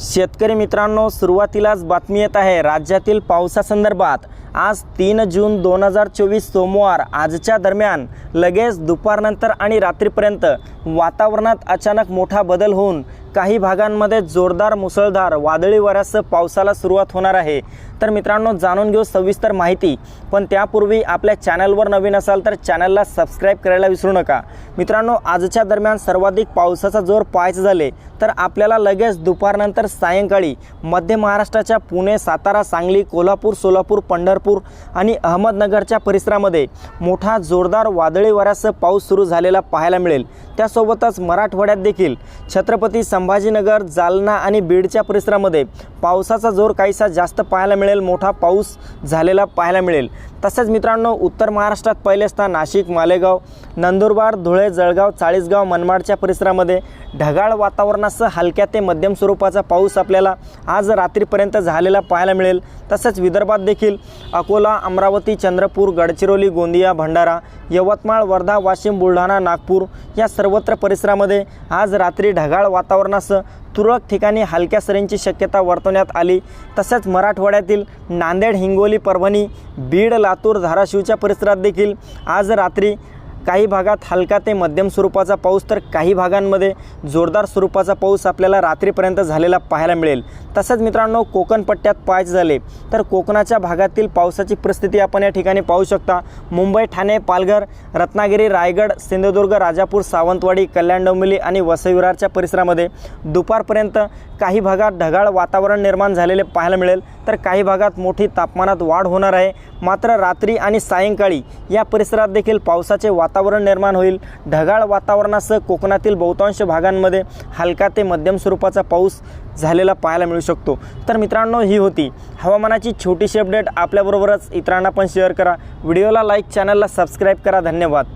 शेतकरी मित्रांनो सुरुवातीलाच बातमी येत आहे. राज्यातील पावसासंदर्भात आज तीन जून दोन हजार चोवीस सोमवार आजच्या दरम्यान लगेच दुपारनंतर आणि रात्रीपर्यंत वातावरणात अचानक मोठा बदल होऊन काही भागांमध्ये जोरदार मुसळधार वादळी वाऱ्यासह पावसाला सुरुवात होणार आहे. तर मित्रांनो जाणून घेऊ सविस्तर माहिती. पण त्यापूर्वी आपल्या चॅनलवर नवीन असाल तर चॅनलला सबस्क्राईब करायला विसरू नका. मित्रांनो आजच्या दरम्यान सर्वाधिक पावसाचा जोर पाहायचं झाले तर आपल्याला लगेच दुपारनंतर सायंकाळी मध्य महाराष्ट्राच्या पुणे सातारा सांगली कोल्हापूर सोलापूर पंढरपूर आणि अहमदनगरच्या परिसरामध्ये मोठा जोरदार वादळी वाऱ्यासह पाऊस सुरू झालेला पाहायला मिळेल. त्यासोबतच मराठवाड्यात देखील छत्रपती संभाजीनगर जालना आणि बीडच्या परिसरामध्ये पावसाचा जोर काहीसा जास्त पाहायला मिळेल. मोठा पाऊस झालेला पाहायला मिळेल. तसेच मित्रांनो उत्तर महाराष्ट्रात पहिले असता नाशिक मालेगाव नंदुरबार धुळे जळगाव चाळीसगाव मनमाडच्या परिसरामध्ये ढगाळ असं हलक्या ते मध्यम स्वरूपाचा पाऊस आपल्याला आज रात्रीपर्यंत झालेला पाहायला मिळेल. तसंच विदर्भात देखील अकोला अमरावती चंद्रपूर गडचिरोली गोंदिया भंडारा यवतमाळ वर्धा वाशिम बुलढाणा नागपूर या सर्वत्र परिसरामध्ये आज रात्री ढगाळ वातावरणासह तुरळक ठिकाणी हलक्या सरींची शक्यता वर्तवण्यात आली. तसेच मराठवाड्यातील नांदेड हिंगोली परभणी बीड लातूर धाराशिवच्या परिसरात देखील आज रात्री काही भागात हलका ते मध्यम स्वरूपाचा पाऊस तर काही भागांमध्ये जोरदार स्वरूपाचा पाऊस आपल्याला रात्रीपर्यंत झालेला पाहायला मिळेल. तसंच मित्रांनो कोकण पट्ट्यात पाहायचे झाले तर कोकणाच्या भागातील पावसाची परिस्थिती आपण या ठिकाणी पाहू शकता. मुंबई ठाणे पालघर रत्नागिरी रायगड सिंधुदुर्ग राजापूर सावंतवाडी कल्याण डोंबिवली आणि वसईविरारच्या परिसरामध्ये दुपारपर्यंत काही भागात ढगाळ वातावरण निर्माण झालेले पाहायला मिळेल. तर काही भागात मोठी तापमानात वाढ होणार आहे. मात्र रात्री आणि सायंकाळी या परिसरात देखील पावसाचे वातावरण निर्माण होईल. ढगाळ वातावरणासह कोकणातील बहुतांश भागांमध्ये हलका ते मध्यम स्वरूपाचा पाऊस झालेला पाहायला मिळू शकतो. तर मित्रांनो ही होती हवामानाची छोटीशी अपडेट. आपल्याबरोबरच इतरांना पण शेअर करा. व्हिडिओला लाईक चॅनलला सबस्क्राईब करा. धन्यवाद.